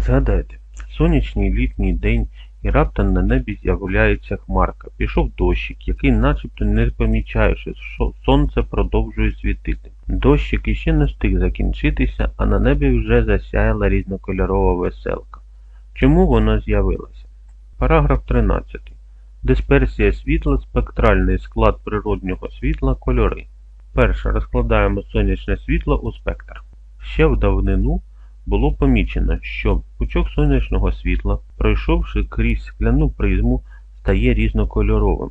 Згадайте, сонячний літній день і раптом на небі з'являється хмарка. Пішов дощик, який начебто не помічаючи, що сонце продовжує світити. Дощик іще не встиг закінчитися, а на небі вже засяяла різнокольорова веселка. Чому воно з'явилося? Параграф 13. Дисперсія світла, спектральний склад природнього світла, кольори. Перше. Розкладаємо сонячне світло у спектр. Ще в давнину було помічено, що пучок сонячного світла, пройшовши крізь скляну призму, стає різнокольоровим.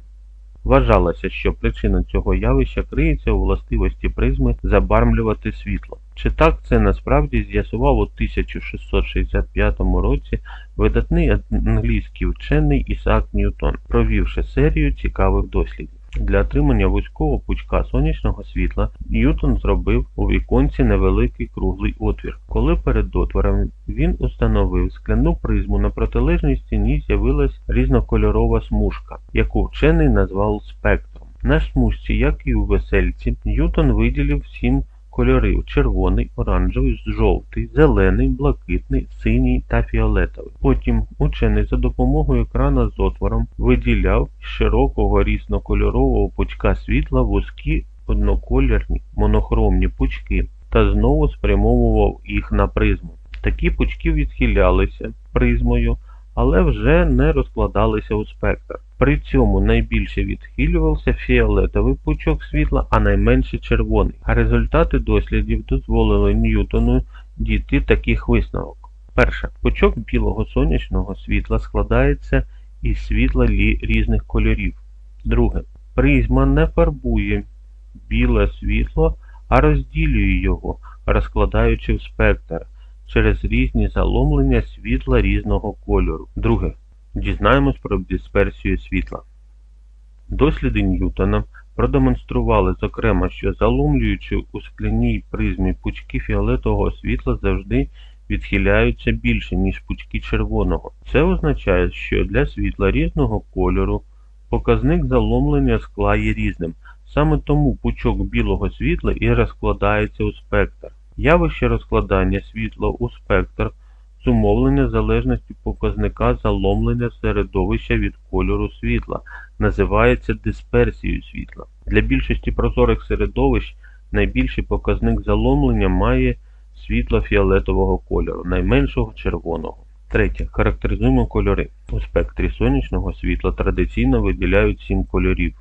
Вважалося, що причина цього явища криється у властивості призми забармлювати світло. Чи так це насправді з'ясував у 1665 році видатний англійський вчений Ісаак Ньютон, провівши серію цікавих дослідів. Для отримання вузького пучка сонячного світла Ньютон зробив у віконці невеликий круглий отвір. Коли перед отвором він установив скляну призму на протилежній стіні з'явилась різнокольорова смужка, яку вчений назвав спектром. На смужці, як і у весельці, Ньютон виділив сім кольорів червоний, оранжевий, жовтий, зелений, блакитний, синій та фіолетовий. Потім учений за допомогою екрана з отвором виділяв з широкого різнокольорового пучка світла вузькі одноколірні монохромні пучки та знову спрямовував їх на призму. Такі пучки відхилялися призмою, але вже не розкладалися у спектр. При цьому найбільше відхилювався фіолетовий пучок світла, а найменше червоний. А результати дослідів дозволили Ньютону дійти таких висновок. Перше. Пучок білого сонячного світла складається із світла різних кольорів. Друге. Призма не фарбує біле світло, а розділює його, розкладаючи в спектр через різні заломлення світла різного кольору. Друге. Дізнаємось про дисперсію світла. Досліди Ньютона продемонстрували, зокрема, що заломлюючи у скляній призмі пучки фіолетового світла завжди відхиляються більше, ніж пучки червоного. Це означає, що для світла різного кольору показник заломлення скла є різним. Саме тому пучок білого світла і розкладається у спектр. Явище розкладання світла у спектр зумовлення залежності показника заломлення середовища від кольору світла, називається дисперсією світла. Для більшості прозорих середовищ найбільший показник заломлення має світло фіолетового кольору, найменшого червоного. Третє. Характеризуємо кольори. У спектрі сонячного світла традиційно виділяють сім кольорів.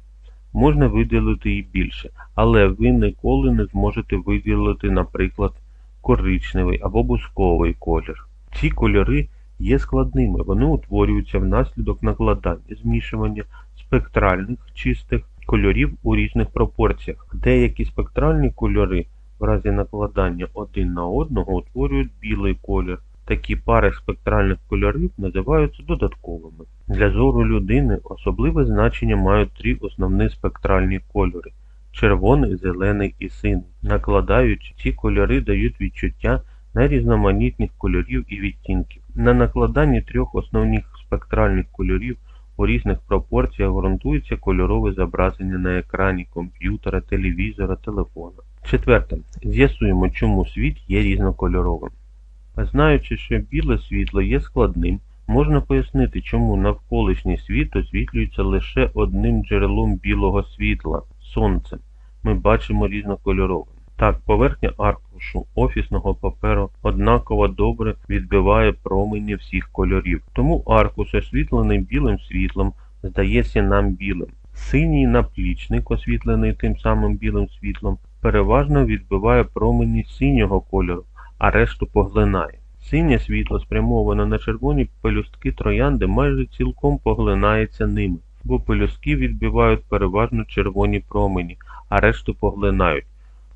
Можна виділити і більше, але ви ніколи не зможете виділити, наприклад, коричневий або бусковий колір. Ці кольори є складними, вони утворюються внаслідок накладання, змішування спектральних чистих кольорів у різних пропорціях. Деякі спектральні кольори в разі накладання один на одного утворюють білий колір. Такі пари спектральних кольорів називаються додатковими. Для зору людини особливе значення мають три основні спектральні кольори червоний, зелений і синій. Накладаючи, ці кольори дають відчуття найрізноманітних кольорів і відтінків. На накладанні трьох основних спектральних кольорів у різних пропорціях ґрунтується кольорове зображення на екрані комп'ютера, телевізора, телефона. Четверте. З'ясуємо, чому світ є різнокольоровим. Знаючи, що біле світло є складним, можна пояснити, чому навколишній світ освітлюється лише одним джерелом білого світла сонцем. Ми бачимо різнокольоровим. Так, поверхня аркушу офісного паперу однаково добре відбиває промені всіх кольорів. Тому аркуш, освітлений білим світлом, здається нам білим. Синій наплічник, освітлений тим самим білим світлом, переважно відбиває промені синього кольору, а решту поглинає. Синє світло, спрямоване на червоні пелюстки троянди, майже цілком поглинається ними, бо пелюстки відбивають переважно червоні промені, а решту поглинають.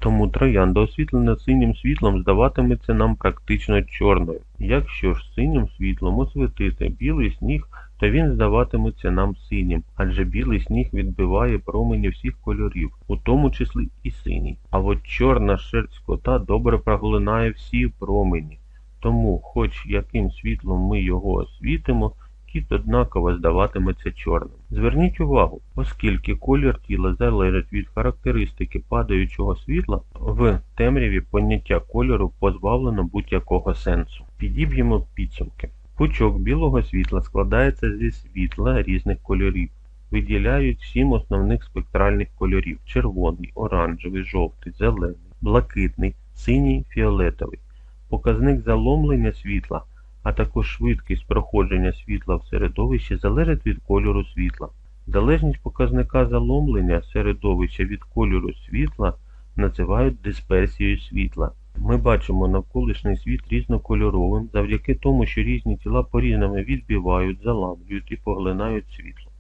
Тому троянда, освітлена синім світлом, здаватиметься нам практично чорною. Якщо ж синім світлом освітити білий сніг, то він здаватиметься нам синім, адже білий сніг відбиває промені всіх кольорів, у тому числі і синій. А от чорна шерсть кота добре проглинає всі промені. Тому, хоч яким світлом ми його освітимо, світ однаково здаватиметься чорним. Зверніть увагу, оскільки колір тіла залежить від характеристики падаючого світла, в темряві поняття кольору позбавлено будь-якого сенсу. Підіб'ємо підсумки. Пучок білого світла складається зі світла різних кольорів. Виділяють сім основних спектральних кольорів: червоний, оранжевий, жовтий, зелений, блакитний, синій, фіолетовий. Показник заломлення світла, а також швидкість проходження світла в середовищі залежить від кольору світла. Залежність показника заломлення середовища від кольору світла називають дисперсією світла. Ми бачимо навколишній світ різнокольоровим завдяки тому, що різні тіла по-різному відбивають, заламлюють і поглинають світло.